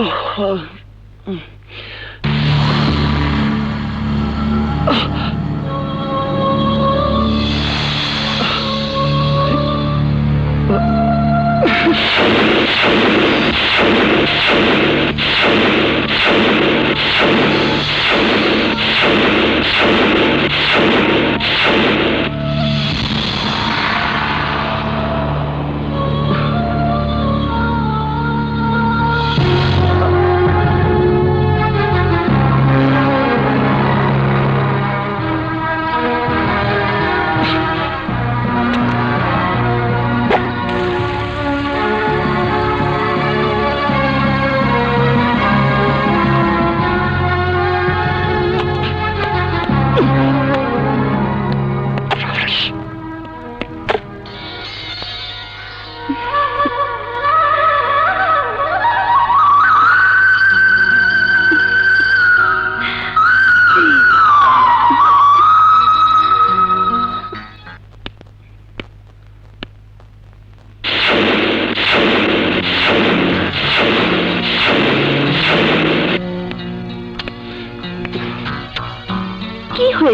কি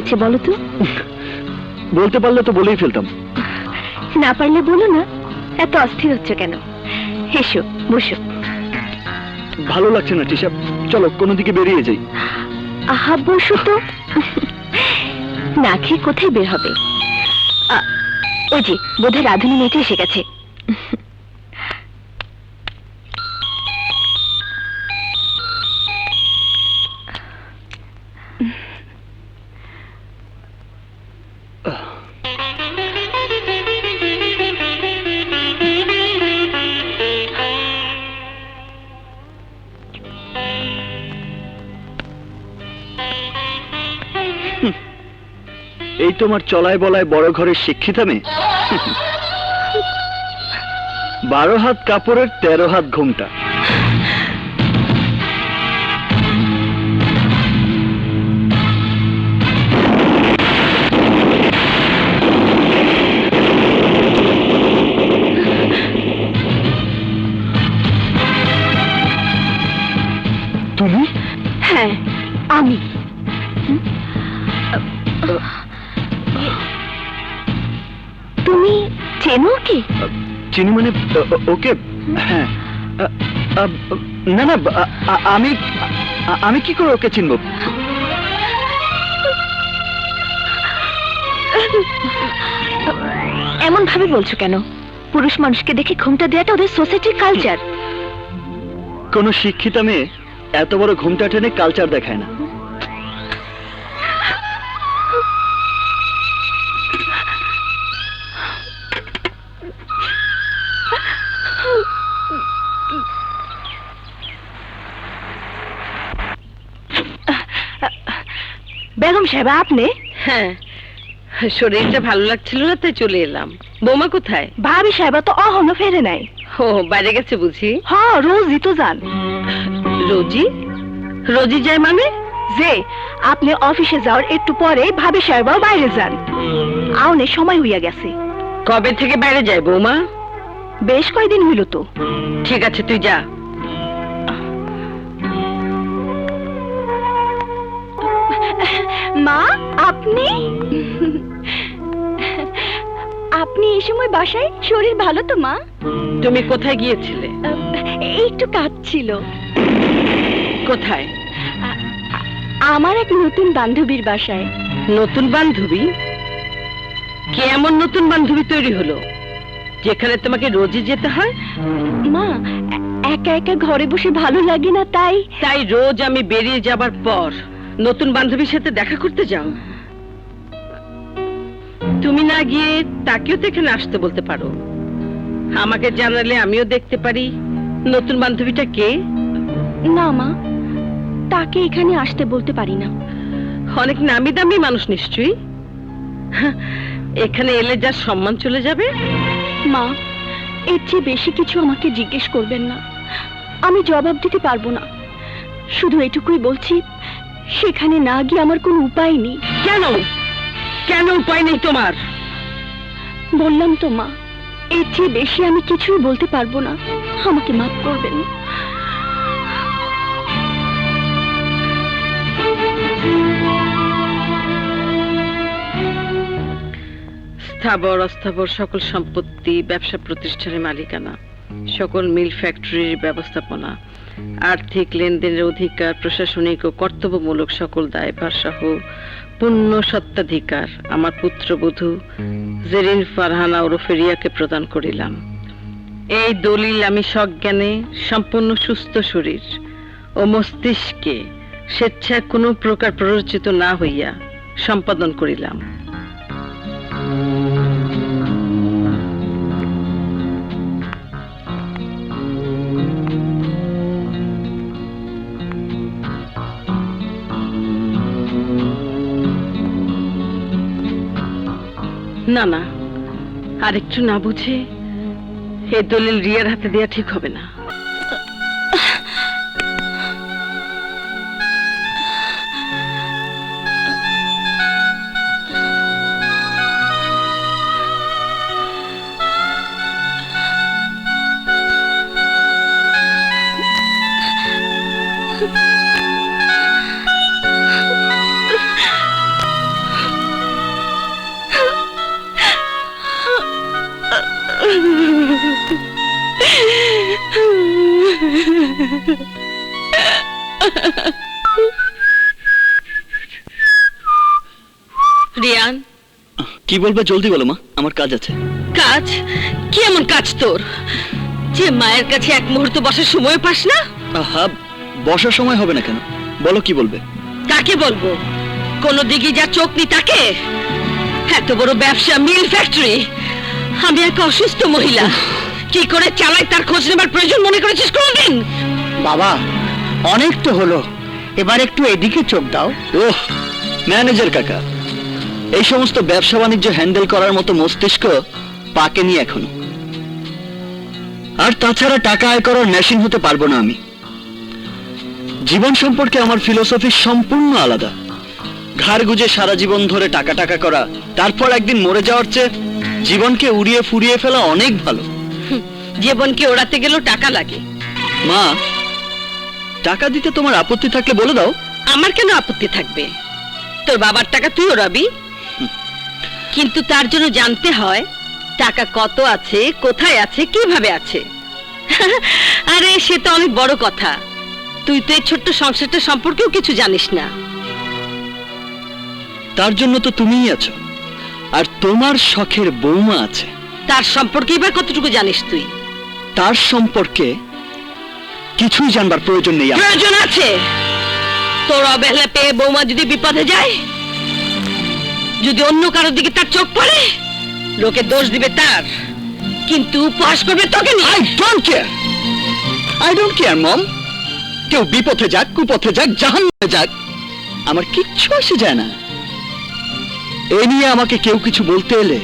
হয়েছে বলো তো? বলতে পারলে তো বলেই ফেলতাম। না পারলে বলো না এত অস্থির হচ্ছে কেন? এসো বসো। ভালো লাগছে না টিসা চলো কোনো দিকে বেরিয়ে যাই। আহা বসো তো। না খেয়ে কোথায় বের হবে? ওই যে বোধহয় রাধুনী মেয়েটা এসে গেছে। তোমার চলায় বলায় বড় ঘরের শিক্ষিতা মেয়ে? বারো হাত কাপড়ের তেরো হাত ঘুমটা। চিনি মানে ওকে? হ্যাঁ। না না আমি আমি কি করে ওকে চিনব? এমন ভাবে বলছো কেন? পুরুষ মানুষকে দেখে ঘুমটা দেওয়াটা ওদের সোসাইটির কালচার কোন শিক্ষিতা মেয়ে এত বড় ঘুমটা টেনে কালচার দেখায় না। বেগম সাহেব আপনি? হ্যাঁ শরীরটা ভালো লাগছিল না তাই চলে এলাম। বৌমা কোথায়? ভাবি সাহেব তো অহনো ফেরে নাই। ও বাইরে গেছে বুঝি? হ রোজই তো যান। রোজি রোজি যায় মানে? যে আপনি অফিসে যাওয়ার একটু পরে ভাবি সাহেবাও বাইরে যান। আউনের সময় হইয়া গেছে। কবে থেকে বাইরে যায় বৌমা? বেশ কয়দিন হইল তো। ঠিক আছে তুই যা। মা আপনি? আপনি এই সময় বাসায়? শরীর ভালো তো মা? তুমি কোথায় গিয়েছিলে? একটু কাজ ছিল কোথায়? আমার এক নতুন বান্ধবীর বাসায়। নতুন বান্ধবী? কে এমন নতুন বান্ধবী তৈরি হলো? যেখানে তোমাকে রোজই যেতে হয়? মা একা একা ঘরে বসে ভালো লাগে না তাই? তাই রোজ আমি বেরিয়ে যাবার পর নতুন বান্ধবীর সাথে দেখা করতে যাও। তুমি না গিয়ে তাকেও তো এখানে আসতে বলতে পারো। আমাকে জানালে আমিও দেখতে পারি। নতুন বান্ধবীটা কে? না মা তাকে এখানে আসতে বলতে পারি না। অনেক নামি দামি মানুষ নিশ্চয়ই। এখানে এলে যার সম্মান চলে যাবে। মা এর চেয়ে বেশি কিছু আমাকে জিজ্ঞেস করবেন না। আমি জবাব দিতে পারব না। শুধু এটুকুই বলছি সেখানে না গিয়ে আমার কোনো উপায় নেই। কেন? কেন উপায় নেই তোমার? বললাম তো মা এর চেয়ে বেশি আমি কিছুই বলতে পারব না। আমাকে মাফ করবেন। স্থাবর অস্থাবর সকল সম্পত্তি ব্যবসা প্রতিষ্ঠানের মালিকানা সকল মিল ফ্যাক্টরির ব্যবস্থাপনা আর্থিক লেনদেনের অধিকার, প্রশাসনিক ও কর্তব্যমূলক সকল দায়ভার সহ পূর্ণ সত্ত্বাধিকার আমার পুত্রবধূ জেরিন ফারহানা ওরফে রিয়াকে প্রদান করিলাম। এই দলিল আমি সজ্ঞানে, সম্পূর্ণ সুস্থ শরীর ও মস্তিষ্কে স্বেচ্ছায় কোনো প্রকার প্ররোচিত না হইয়া সম্পাদন করিলাম। না না আর একটু না বুঝে এ দলিল রিয়ার হাতে দেওয়া ঠিক হবে না। রিয়ান? কি বলবে জলদি বলো মা আমার কাজ আছে। কাজ? কি এমন কাজ তোর? যে মায়ের কাছে এক মুহূর্ত বসার সময় পাস না? আহা বসার সময় হবে না কেন? বলো কি বলবে? কাকে বলব? কোন দিকে যা চোখ নি তাকে? এত বড় ব্যবসা মিল ফ্যাক্টরি। আমি এক অসুস্থ মহিলা। কি করে চালাই তার খোঁজ নেবার প্রয়োজন মনে করেছিস কোনদিন? বাবা অনেক তো হলো। এবার একটু এদিকে চোখ দাও। ওহ ম্যানেজার কাকা এই সমস্ত ব্যবসা বাণিজ্য হ্যান্ডেল করার মতো মস্তিষ্ক পাকেনি এখনও। আর তাছাড়া টাকা আয় করার মেশিন হতে পারব না আমি। জীবন সম্পর্কে আমার ফিলোসফি সম্পূর্ণ আলাদা। ঘাড় গুজে সারা জীবন ধরে টাকা টাকা করা তারপর একদিন মরে যাওয়ার চেয়ে জীবনকে উড়িয়ে ফুরিয়ে ফেলা অনেক ভালো। জীবনকে ওড়াতে গেলেও টাকা লাগে। মা টাকা দিতে তোমার আপত্তি থাকলে বলে দাও। আমার কেন আপত্তি থাকবে? তোর বাবার টাকা তুই ওড়াবি কিন্তু তার জন্য জানতে হয় টাকা কত আছে কোথায় আছে কীভাবে আছে। আরে সে তো অনেক বড় কথা। তুই তো এই ছোট্ট সংসারটা সম্পর্কেও কিছু জানিস না। তার জন্য তো তুমিই আছো। আর তোমার শখের বৌমা আছে। তার সম্পর্কে এবার কতটুকু জানিস তুই? তার সম্পর্কে কিছুই জানবার প্রয়োজন নেই আমার। প্রয়োজন আছে তোর অবহেলা পেয়ে বৌমা যদি বিপদে যায় যদি অন্য কারোর দিকে তার চোখ পড়ে লোকে দোষ দিবে তার কিন্তু উপহাস করবে তোকে নিয়ে don't care. I don't care, mom. কেউ বিপথে যাক কুপথে যাক জাহান্নামে যাক আমার কিচ্ছু আসে যায় না এ নিয়ে আমাকে কেউ কিছু বলতে এলে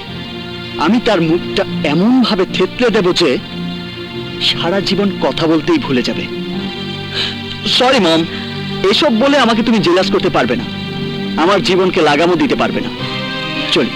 আমি তার মুখটা এমন ভাবে থেতলে দেব যে সারা জীবন কথা বলতেই ভুলে যাবে। সরি মম এসব বলে আমাকে তুমি জেলাস করতে পারবে না। আমার জীবনকে লাগামও দিতে পারবে না। চলি